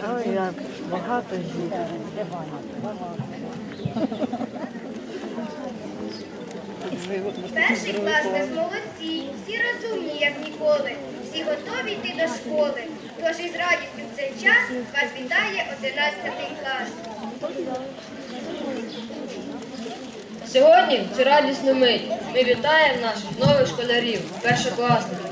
Ой, як багато жінок. Перший клас без молодці, всі розумні, як ніколи, всі готові йти до школи. Тож із радістю в цей час вас вітає 11 клас. Сьогодні в цю радісну мить ми вітаємо наших нових школярів, першокласників.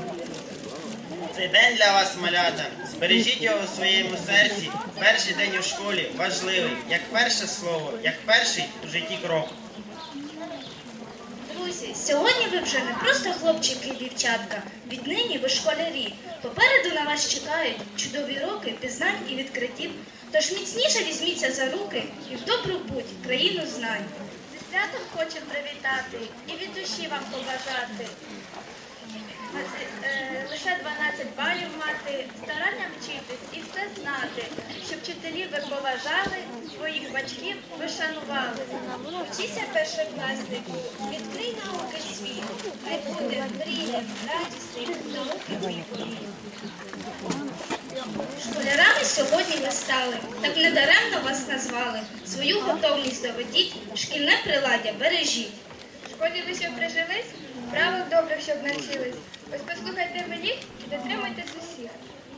Цей день для вас, малята. Збережіть його у своєму серці. Перший день у школі важливий, як перше слово, як перший у житті крок. Друзі, сьогодні ви вже не просто хлопчики і дівчатка. Віднині ви школярі. Попереду на вас чекають чудові роки пізнань і відкриттів. Тож міцніше візьміться за руки і в добру путь країну знань. Зі святом хочемо привітати і від душі вам побажати. Е, Лише 12 балів мати, старання вчитись і все знати, щоб вчителів ви поважали, своїх батьків ви шанували. Вчися першокласнику, відкрий науки світ, хай буде мріям, радісним науки політ. Школярами сьогодні ви стали, так недаремно вас назвали. Свою готовність доведіть, шкільне приладдя бережіть. Школі ви щоб прижились, правил добрих, щоб навчились. Ось послухайте велів і дотримуйтесь усіх.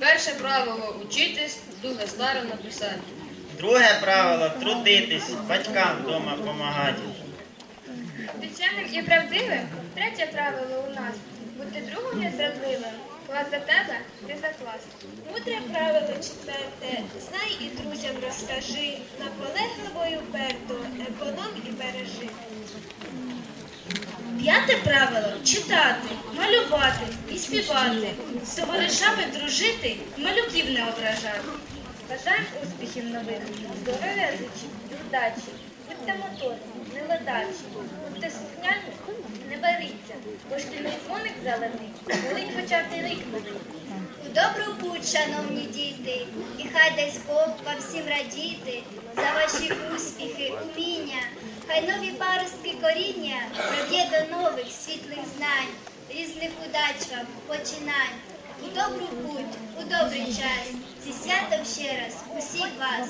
Перше правило учитись, друге старано писати. Друге правило трудитись, батькам вдома допомагати. Відчемним і правдивим третє правило у нас бути другом незрадливим. Клас за тебе, ти за клас. Мудре правило четверте, знай і друзям розкажи, наполегливо і уперто, економ і бережи. П'яте правило читати, малювати і співати, з товаришами дружити, малюків не ображати. Бажаємо успіхів нових, здоров'я зичі і вдачі. Будьте моторні, не ледачі, будьте сухняні, не баріться, бо шкільний дзвоник зелений, б і рік болить. У добру путь, шановні діти, і хай дасть Бог вам всім радіти за ваші успіхи, уміння, хай нові паростки коріння пров'є до нових світлих знань, різних удач вам, починань. У добру путь, у добрий час, зі святом ще раз, усіх вас.